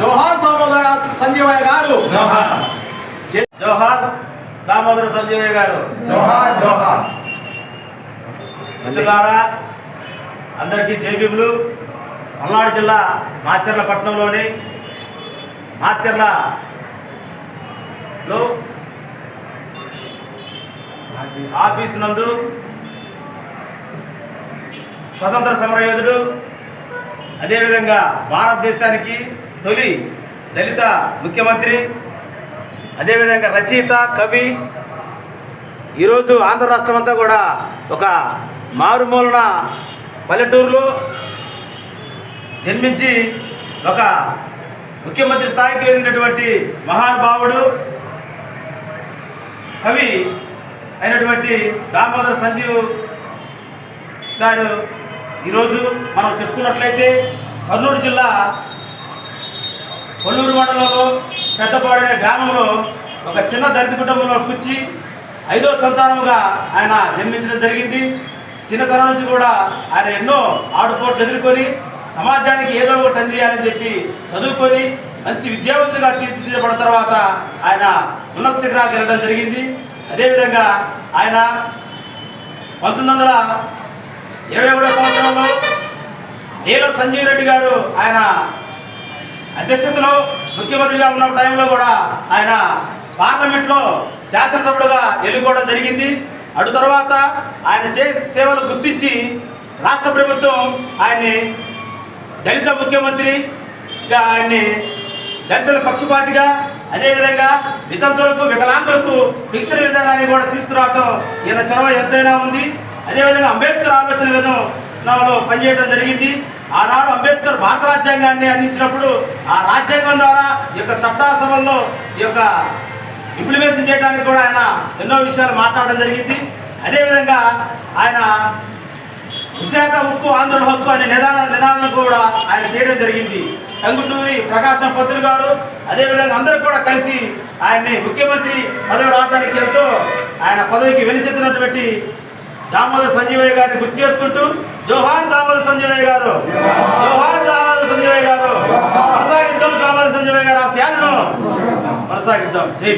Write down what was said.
జోహార్. దామోదర సంజీవయ్య గారు. జోహార్. జోహార్ దామోదర సంజీవయ్య గారు. జోహార్ జోహార్. మిత్రులారా అందరికీ జేబీలు మల్నాడు జిల్లా మాచర్ల పట్టణంలోని మాచర్ల ఆఫీస్ నందు స్వతంత్ర సమరయోధుడు అదేవిధంగా భారతదేశానికి తొలి దళిత ముఖ్యమంత్రి అదేవిధంగా రచయిత కవి. ఈరోజు ఆంధ్ర రాష్ట్రం అంతా కూడా ఒక మారుమూలన పల్లెటూరులో జన్మించి ఒక ముఖ్యమంత్రి స్థాయికి ఎదిగినటువంటి మహానుభావుడు కవి అయినటువంటి దామోదర సంజీవ్ గారు. ఈరోజు మనం చెప్పుకున్నట్లయితే కర్నూలు జిల్లా కొల్లూరు మండలంలో పెద్దపాడు అనే గ్రామంలో ఒక చిన్న దళిత కుటుంబంలో కూర్చి ఐదో సంతానముగా ఆయన జన్మించడం జరిగింది. చిన్నతనం నుంచి కూడా ఆయన ఎన్నో ఆడుపోట్లు ఎదుర్కొని సమాజానికి ఏదో ఒకటి అందియాలని చెప్పి చదువుకొని మంచి విద్యావంతులుగా తీర్చిదిద్దబడిన తర్వాత ఆయన ఉన్నత శిఖరాకి వెళ్ళడం జరిగింది. అదేవిధంగా ఆయన పంతొమ్మిది వందల ఇరవై ఒకటో సంవత్సరంలో నీల సంజీవ్ రెడ్డి గారు ఆయన అధ్యక్షతలో ముఖ్యమంత్రిగా ఉన్న టైంలో కూడా ఆయన పార్లమెంట్లో శాసనసభ్యుడుగా ఎన్నుకోవడం జరిగింది. అటు తర్వాత ఆయన చే సేవలు గుర్తించి రాష్ట్ర ప్రభుత్వం ఆయన్ని దళిత ముఖ్యమంత్రిగా ఆయన్ని దళితుల పక్షపాతిగా అదేవిధంగా వితంతులకు వికలాంగులకు శిక్షణ విధానాన్ని కూడా తీసుకురావటం ఈయన చొరవ ఎంతైనా ఉంది. అదేవిధంగా అంబేద్కర్ ఆలోచన విధం విధానంలో పనిచేయడం జరిగింది. ఆనాడు అంబేద్కర్ భారత రాజ్యాంగాన్ని అందించినప్పుడు ఆ రాజ్యాంగం ద్వారా ఈ యొక్క చట్టాసభల్లో ఈ యొక్క ఇంప్లిమేషన్ చేయడానికి కూడా ఆయన ఎన్నో విషయాలు మాట్లాడడం జరిగింది. అదేవిధంగా ఆయన విశాఖ ఉక్కు ఆంధ్రుల హక్కు అనే నిదాన నినాదం కూడా ఆయన చేయడం జరిగింది. టంగుటూరి ప్రకాశం పంతులు గారు అదేవిధంగా అందరూ కూడా కలిసి ఆయన్ని ముఖ్యమంత్రి పదవి రావడానికి ఎంతో ఆయన పదవికి వెలిచెత్తినటువంటి దామోదర్ సంజీవయ్య గారిని గుర్తు చేసుకుంటూ జోహార్ దామల సంజయ్ గారు. జోహార్ దామల సంజయ్ గారు. కొనసాగిద్దాం దామల సంజయ్ గారు ఆ శాలను కొనసాగిద్దాం. జై